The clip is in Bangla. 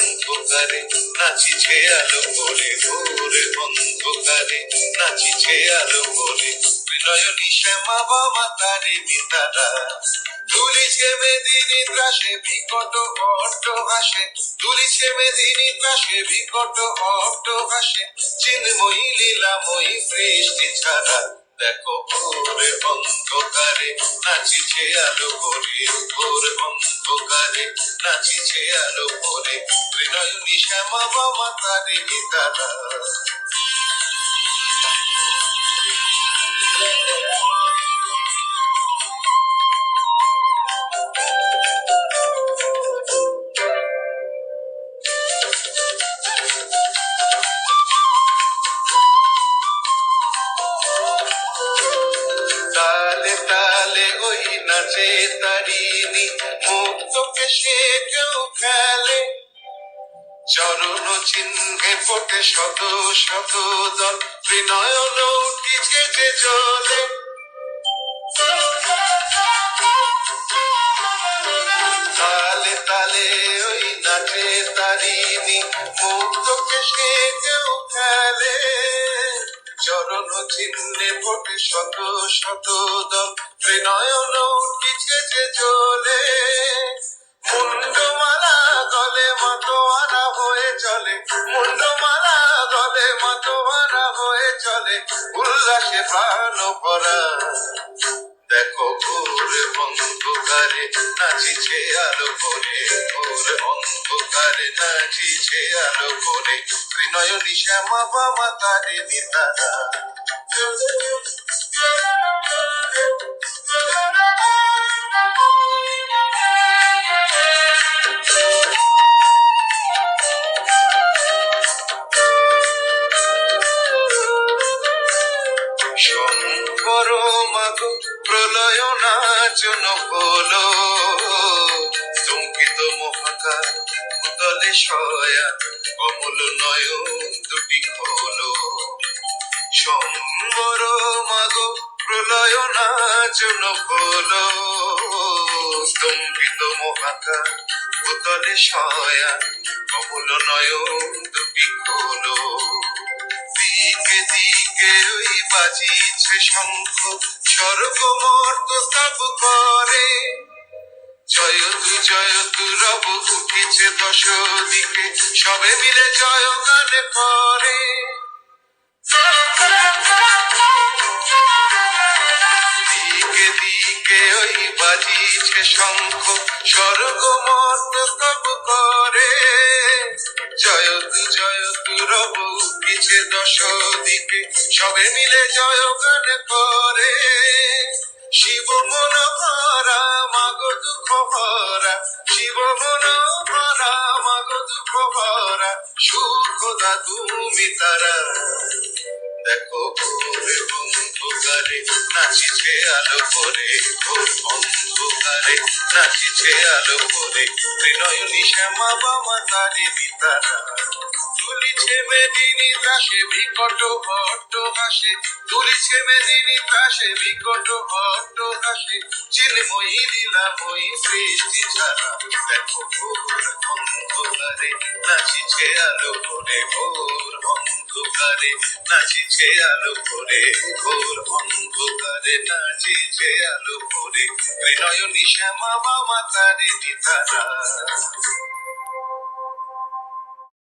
অন্ধকারে নাচিছে আলো করে ভোর অন্ধকারে নাচিছে আলো করে বিনয়নী শ্যামা বাবা তারে মিতারা তুলিছে মেদিনী ত্রাসে, বিকট অট্ট হাসে। তুলিছে মেদিনী ত্রাসে, বিকট অট্ট হাসে। চিন্ময়ী, লীলাময়ী সৃষ্টি ছাড়া। দেখো, ভোরে অন্ধকারে নাচিছে আলো করে ভোর অন্ধকারে নাচিছে আলো করে ত্রিনয়নী শ্যামা বাবা তারে তারা তালে ওই নাচে তারিনি মুক্তকে সে কেউ খেলে চরণ চিহ্নে ফোটে শত শত দল ত্রিনয়ন উঠিছে যে জলে। তালে তালে ওই নাচে তারিনি মুক্তকে সে কেউ খেলে চরণ চিহ্নে ফোটে শত শত দল ত্রিনয়ন উঠিছে যে জলে। মুন্ডমালা দলে মাতোয়ারা হয়ে চলে, মুন্ডমালা দলে মাতোয়ারা হয়ে চলে, উল্লাসে প্রাণ ভরা। দেখো ঘোরে অন্ধকারে নাচিছে আলো করে ঘোর অন্ধকারে নাচিছে আলো করে ত্রিনয়নী শ্যামা বাবা, তারে নিতারা। প্রলয় নাচন হলো স্তম্ভিত মহাকার ভূতলে সয়া কমল নয়ন দুটি খোলো। সম্বর মাগো, প্রলয় নাচন হলো স্তম্ভিত মহাকার ভূতলে সয়া কমল নয়ন দুটি খোলো। দিকে ওই বাজিছে শঙ্খ স্বর্গ মর্ত স্তব করে। জয়তু জয়তু রব উঠিছে দশ দিকে সবে মিলে জয় গান করে। দিকে দিকে ওই বাজিছে শঙ্খ স্বর্গ মর্ত স্তব করে। জয়তু জয়তু রব উঠিছে দশ দিকে সবে মিলে জয় গান করে। শিব মন ভরা মাগ দুঃখ ভরা। শিব মন ভরা মাগ দুঃখ ভরা। সুখ দা তুমি তারা। দেখো ভোরে অন্ধকারে নাচিছে আলো করে ভোর অন্ধকারে নাচিছে আলো করে। ত্রিনয়নী শ্যামা বামা তারি বিতারা। তুলিছে মেদিনী ত্রাসে বিকট হট্ট হাসে। তুলিছে মেদিনী ত্রাসে বিকট হট্ট হাসে। চিন্ময়ী লীলাময়ী সৃষ্টি ছাড়া। দেখো ভোর অন্ধকারে নাচিছে আলো করে ভোর অন্ধকারে। নাচিছে আলো করে ঘোর অন্ধকারে নাচিছে আলো করে ত্রিনয়নী শ্যামা বামা তারে। নিতারা